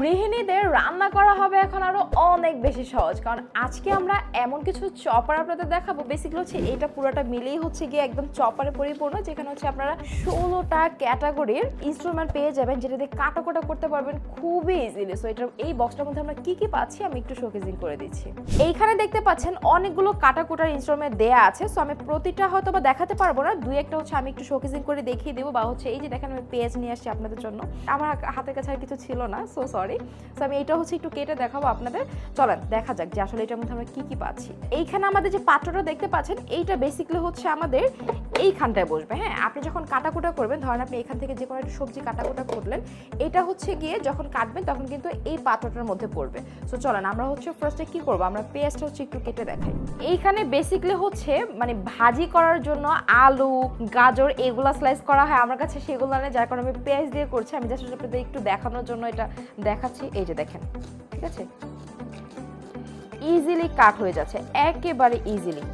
গৃহিণীদের রান্না করা হবে এখন আরও অনেক বেশি সহজ। কারণ আজকে আমরা এমন কিছু চপার আপনাদের দেখাবো। বেসিক্যালি হচ্ছে এটা পুরোটা মিলেই হচ্ছে গিয়ে একদম চপারে পরিপূর্ণ, যেখানে হচ্ছে আপনারা ষোলোটা ক্যাটাগরির ইনস্ট্রুমেন্ট পেয়ে যাবেন, যেটা দিয়ে কাটা কোটা করতে পারবেন খুবই ইজিলি সো এটা এই বক্সটার মধ্যে আমরা কি কি পাচ্ছি আমি একটু শোকেজিং করে দিচ্ছি। এইখানে দেখতে পাচ্ছেন অনেকগুলো কাটা কোটার ইনস্ট্রুমেন্ট দেয়া আছে। সো আমি প্রতিটা হয়তো বা দেখাতে পারব না, দুই একটা হচ্ছে আমি একটু শোকেজিং করে দেখিয়ে দেবো বা হচ্ছে এই যে দেখেন আমি পেজ নিয়ে আসছি আপনাদের জন্য। আমার হাতের কাছে আর কিছু ছিল না সো সরি সো আমি এটা হচ্ছে একটু কেটে দেখাবো আপনাদের। চলেন, দেখা যাক যে আসলে এটার মধ্যে আমরা কি কি পাচ্ছি। এইখানে আমাদের যে পাত্রটা দেখতে পাচ্ছেন, এইটা বেসিক্যালি হচ্ছে আমাদের এইখানটায় বসবে। হ্যাঁ আপনি যখন কাটাকুটা করবেন, ধরেন আপনি এখান থেকে যে কোনো একটা সবজি কাটাকুটা করলেন, এটা হচ্ছে গিয়ে যখন কাটবেন, তখন কিন্তু এই পাত্রটার মধ্যে পড়বে। সো চলেন, আমরা হচ্ছে ফার্স্টে কি করব? আমরা পেঁয়াজটা হচ্ছে একটু কেটে দেখাই। এইখানে বেসিক্যালি হচ্ছে মানে ভাজি করার জন্য আলু, গাজর, এগুলা স্লাইস করা হয়। আমার কাছে সেগুলো যার কারণে আমি পেঁয়াজ দিয়ে করছি, আমি জাস্ট আপনাদের একটু দেখানোর জন্য এটা দেখাচ্ছি, এই যে দেখেন, ঠিক আছে? ইজিলি কাট হয়ে যাচ্ছে, একেবারে ইজিলি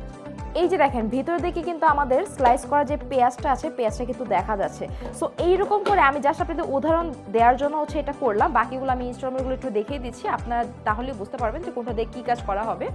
এই যে দেখেন, ভিতর দিকে কিন্তু আমাদের স্লাইস করা যে পেঁয়াজটা আছে, পেঁয়াজটা কিন্তু দেখা যাচ্ছে। সো এইরকম করে আমি জাস্ট আপনাদের উদাহরণ দেওয়ার জন্য হচ্ছে এটা করলাম। বাকিগুলো আমি ইনস্ট্রুমেন্টগুলো একটু দেখিয়ে দিচ্ছি। আপনারা তাহলে বুঝতে পারবেন যে কোনটা দিয়ে কী কাজ করা হবে।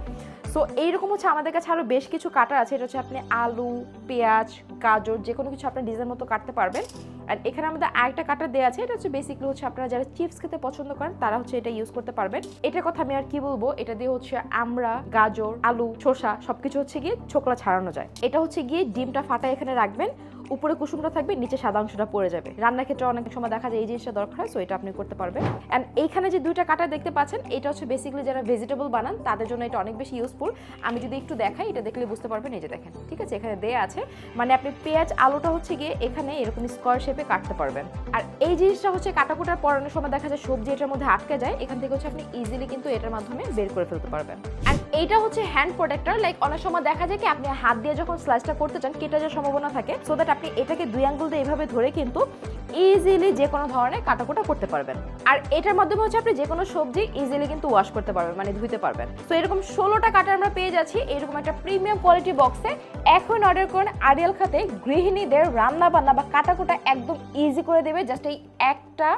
সো এইরকম হচ্ছে আমাদের কাছে আরও বেশ কিছু কাটার আছে। এটা হচ্ছে আপনি আলু, পেঁয়াজ, গাজর যে কোনো কিছু আপনার ডিজাইন মতো কাটতে পারবেন। আর এখানে আমাদের আরেকটা কাটার দেওয়া আছে, এটা হচ্ছে বেসিকলি হচ্ছে আপনারা যারা চিপস খেতে পছন্দ করেন, তারা হচ্ছে এটা ইউজ করতে পারবেন। এটার কথা আমি আর কি বলব, এটা দিয়ে হচ্ছে আমরা, গাজর, আলু, শসা সবকিছু হচ্ছে গিয়ে ছোকলা ছাড়ানো যায়। এটা হচ্ছে গিয়ে ডিমটা ফাটা এখানে রাখবেন। উপরে কুসুমটা থাকবে, নিচে সাদা অংশটা পড়ে যাবে। রান্নার ক্ষেত্রে অনেক সময় দেখা যায় এই জিনিসটা দরকার হয় সো এটা আপনি করতে পারবেন। অ্যান্ড এইখানে যে দুইটা কাটা দেখতে পাচ্ছেন, এটা হচ্ছে বেসিক্যালি যারা ভেজিটেবল বানান, তাদের জন্য এটা অনেক বেশি ইউজফুল আমি যদি একটু দেখাই, এটা দেখলে বুঝতে পারবেন, এই যে দেখেন, ঠিক আছে? এখানে দেয়া আছে। মানে আপনি পেঁয়াজ, আলুটা হচ্ছে গিয়ে এখানে এরকম স্কোয়ার শেপে কাটতে পারবেন। আর এই জিনিসটা হচ্ছে কাটাকুটার পরানোর সময় দেখা যায় সবজি এটার মধ্যে আটকে যায়, এখান থেকে হচ্ছে আপনি ইজিলি কিন্তু এটার মাধ্যমে বের করে ফেলতে পারবেন। আর এইটা হচ্ছে হ্যান্ড প্রোটেক্টর লাইক অনেক সময় দেখা যায় কি আপনি হাত দিয়ে যখন স্লাইসটা করতে চান, কেটে যাওয়ার সম্ভাবনা থাকে সো দ্যাট আপনি এটাকে দুই আঙ্গুল দিয়ে এইভাবে ধরে কিন্তু ইজিলি যে কোনো ধরনের কাটাকুটা করতে পারবেন। আর এটার মাধ্যমে হচ্ছে আপনি যে কোনো সবজি ইজিলি কিন্তু ওয়াশ করতে পারবেন মানে ধুইতে পারবেন। তো এরকম ষোলোটা কাটা আমরা পেয়ে যাচ্ছি, এরকম একটা প্রিমিয়াম কোয়ালিটি বক্সে এখন অর্ডার করুন আরিয়াল খাতে গৃহিণীদের রান্না বান্না বা কাটাকুটা একদম ইজি করে দেবে জাস্ট এই একটা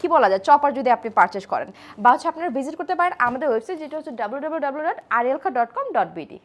কি বলা যায় চপার যদি আপনি পারচেস করেন। বা হচ্ছে আপনারা ভিজিট করতে পারেন আমাদের ওয়েবসাইট যেটা হচ্ছে ডাব্লিউ ডাব্লিউ ডাব্লিউ ডট আরিয়েলখা ডট কম ডট বিডি